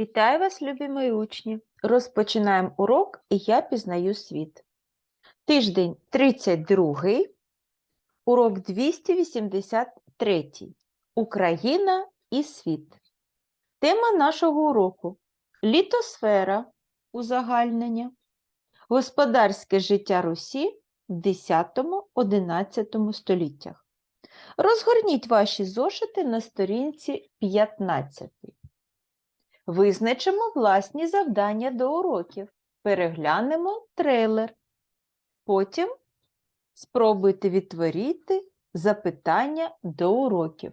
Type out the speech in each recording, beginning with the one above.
Вітаю вас, любі мої учні! Розпочинаємо урок і я пізнаю світ. Тиждень 32, урок 283. Україна і світ. Тема нашого уроку літосфера узагальнення, господарське життя Русі в 10-11 століттях. Розгорніть ваші зошити на сторінці 15. Визначимо власні завдання до уроків. Переглянемо трейлер. Потім спробуйте відтворити запитання до уроків.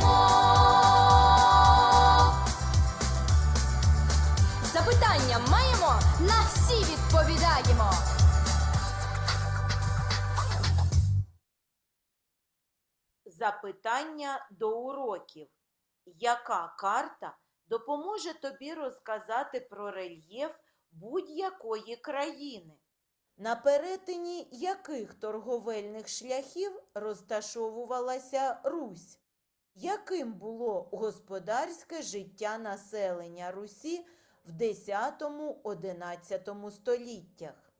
Запитання маємо, на всі відповідаємо. Запитання до уроків. Яка карта допоможе тобі розказати про рельєф будь-якої країни? На перетині яких торговельних шляхів розташовувалася Русь? Яким було господарське життя населення Русі в 10-11 століттях?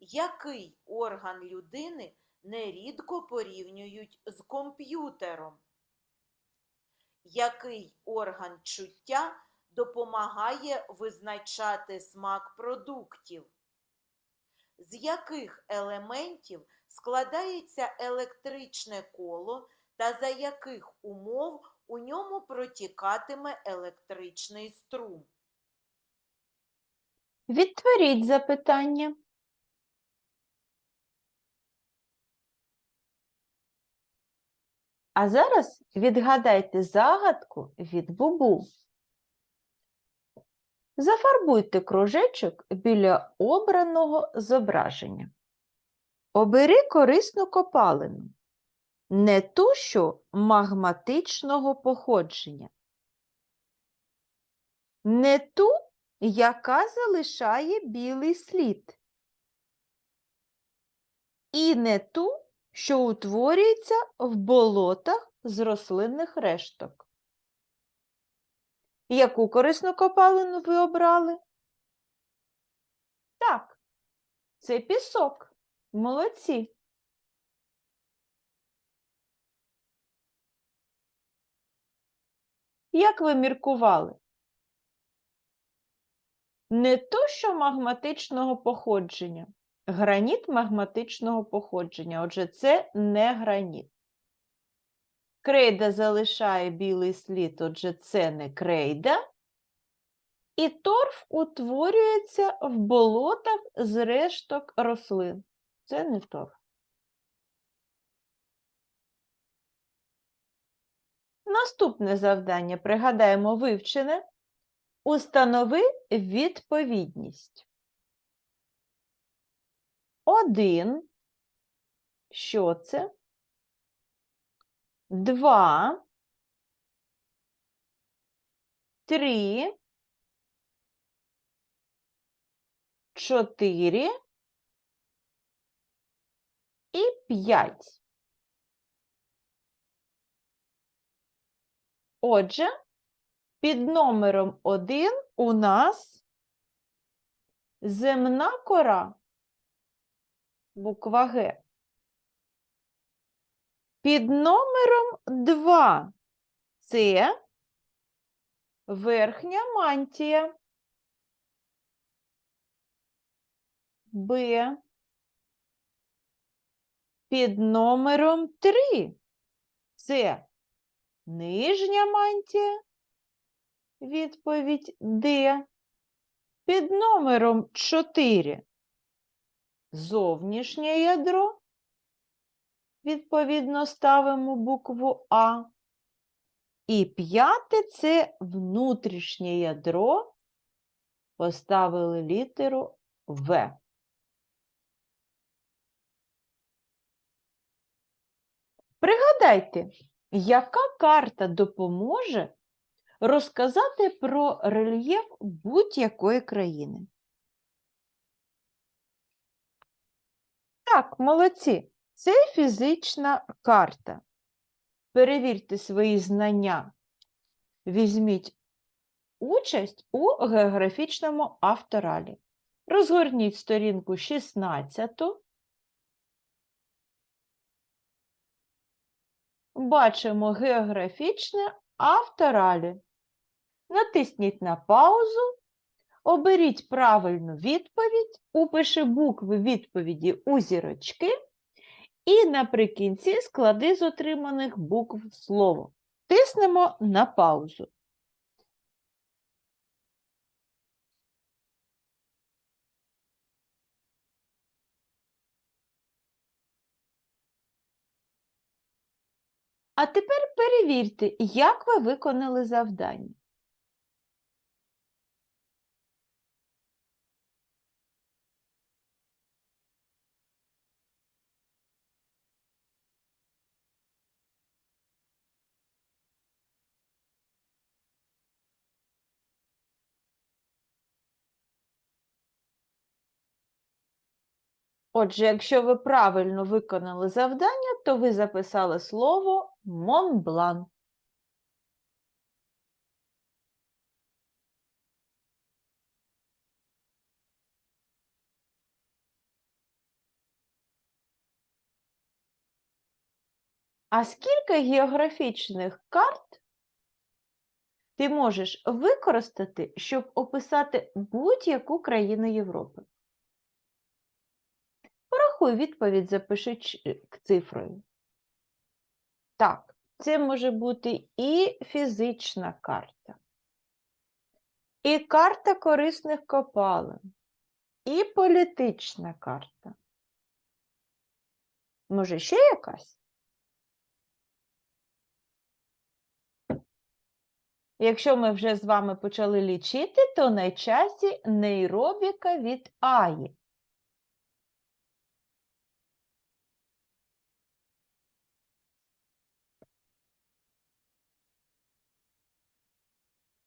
Який орган людини нерідко порівнюють з комп'ютером? Який орган чуття допомагає визначати смак продуктів? З яких елементів складається електричне коло та за яких умов у ньому протікатиме електричний струм? Відтворіть запитання. А зараз відгадайте загадку від бубу. Зафарбуйте кружечок біля обраного зображення. Обери корисну копалину, не ту, що магматичного походження, не ту, яка залишає білий слід, і не ту, що утворюється в болотах з рослинних решток. Яку корисну копалину ви обрали? Так, це пісок. Молодці. Як ви міркували? Не то, що магматичного походження. Граніт магматичного походження. Отже, це не граніт. Крейда залишає білий слід, отже, це не крейда. І торф утворюється в болотах з решток рослин. Це не торф. Наступне завдання пригадаємо вивчене. Установи відповідність. Один. Що це? Два. Три. Чотири. І п'ять. Отже, під номером 1 у нас земна кора, буква Г. Під номером 2 це верхня мантія. Б. Під номером 3 це нижня мантія. Відповідь Д. Під номером 4 зовнішнє ядро. Відповідно, ставимо букву А. І п'яте це внутрішнє ядро. Поставили літеру В. Пригадайте, яка карта допоможе розказати про рельєф будь-якої країни? Так, молодці. Це фізична карта. Перевірте свої знання. Візьміть участь у географічному авторалі. Розгорніть сторінку 16. Бачимо географічне авторалі. Натисніть на паузу, оберіть правильну відповідь, упиши букви відповіді у зірочки і наприкінці склади з отриманих букв слово. Тиснемо на паузу. А тепер перевірте, як ви виконали завдання. Отже, якщо ви правильно виконали завдання, то ви записали слово Монблан. А скільки географічних карт ти можеш використати, щоб описати будь-яку країну Європи? Порахуй відповідь, запиши цифрою. Так, це може бути і фізична карта, і карта корисних копалин, і політична карта. Може, ще якась? Якщо ми вже з вами почали лічити, то на часі нейробіка від Аї.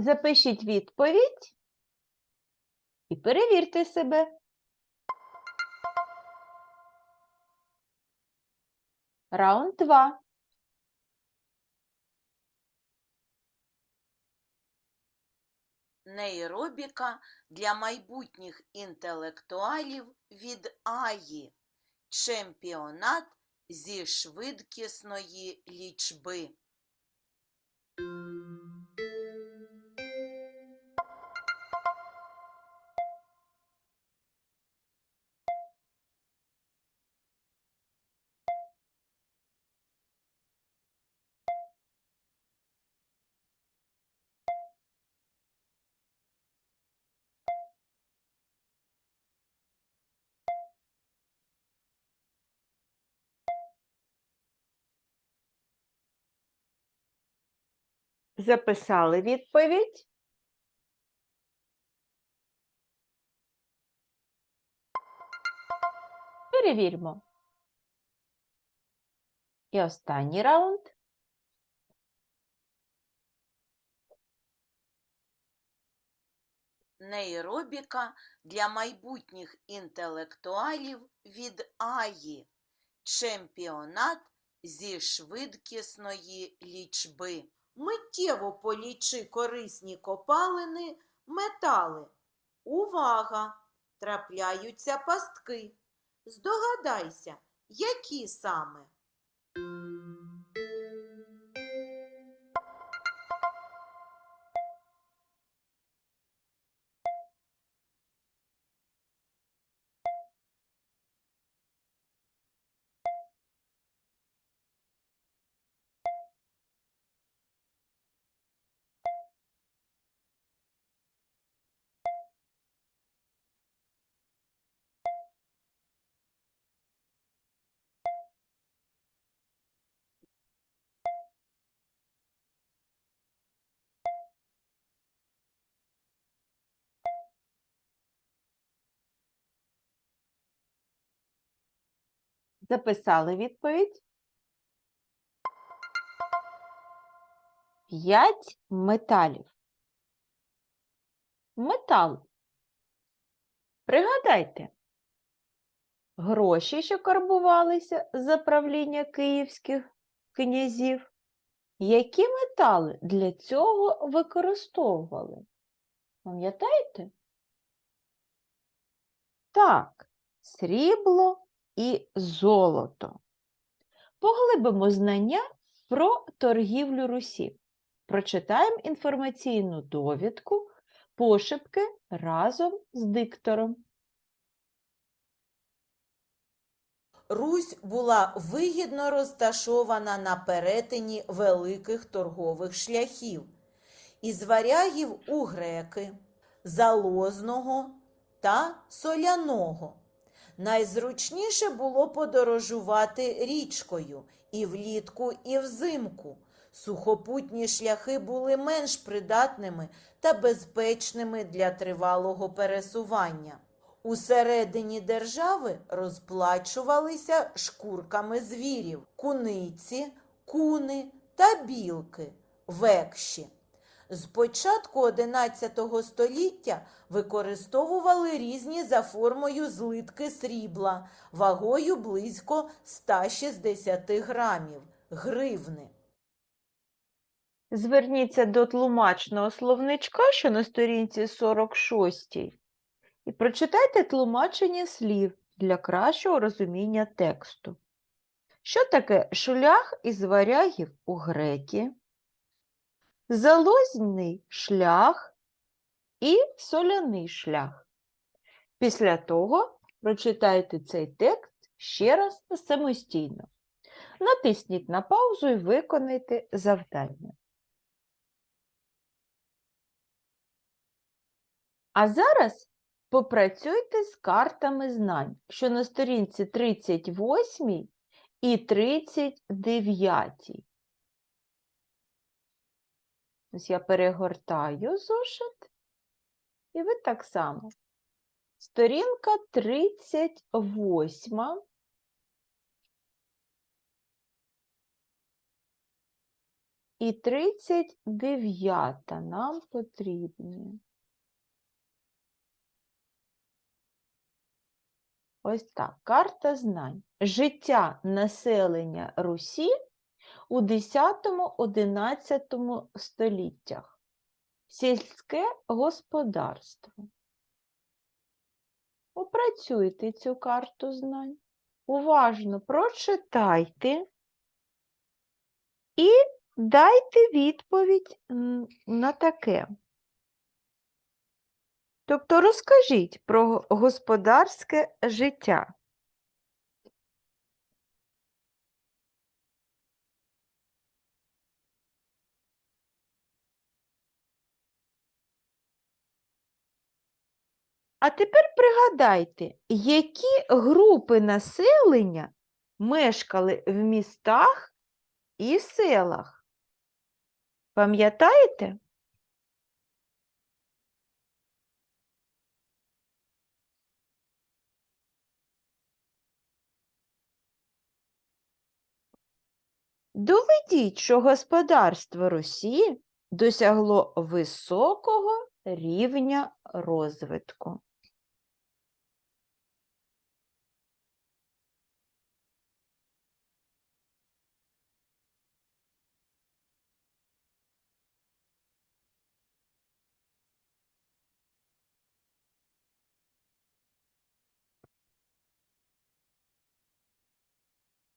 Запишіть відповідь і перевірте себе. Раунд 2. Нейробіка для майбутніх інтелектуалів від Аї. Чемпіонат зі швидкісної лічби. Записали відповідь. Перевіримо. І останній раунд. нейробіка для майбутніх інтелектуалів від Аї. Чемпіонат зі швидкісної лічби. Миттєво полічи корисні копалини, метали. Увага! Трапляються пастки. Здогадайся, які саме? Записали відповідь. П'ять металів. Метал. Пригадайте, гроші, що карбувалися за правління київських князів, які метали для цього використовували? Пам'ятаєте? Так, срібло і золото. Поглибимо знання про торгівлю Русі. Прочитаємо інформаційну довідку пошепки разом з диктором. Русь була вигідно розташована на перетині великих торгових шляхів із варягів у греки, залозного та соляного. Найзручніше було подорожувати річкою і влітку, і взимку. Сухопутні шляхи були менш придатними та безпечними для тривалого пересування. Усередині держави розплачувалися шкурками звірів, куниці, куни та білки, векші. З початку XI століття використовували різні за формою злитки срібла вагою близько 160 грамів гривни. Зверніться до тлумачного словничка, що на сторінці 46, і прочитайте тлумачення слів для кращого розуміння тексту. Що таке шлях із варягів у греки? Залозний шлях і соляний шлях. Після того прочитайте цей текст ще раз самостійно. Натисніть на паузу і виконайте завдання. А зараз попрацюйте з картами знань, що на сторінці 38 і 39. Ось я перегортаю зошит, і ви так само. Сторінка 38. І 39 нам потрібні. Ось так, карта знань. Життя населення Русі у 10-11 століттях. Сільське господарство. Опрацюйте цю карту знань. Уважно прочитайте і дайте відповідь на таке. Тобто розкажіть про господарське життя. А тепер пригадайте, які групи населення мешкали в містах і селах? Пам'ятаєте? Доведіть, що господарство Росії досягло високого рівня розвитку.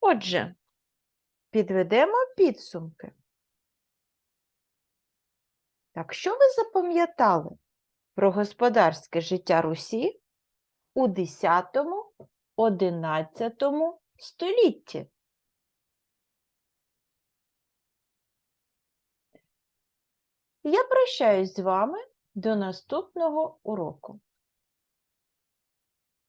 Отже, підведемо підсумки. Так, що ви запам'ятали про господарське життя Русі у 10-11 столітті? Я прощаюсь з вами до наступного уроку.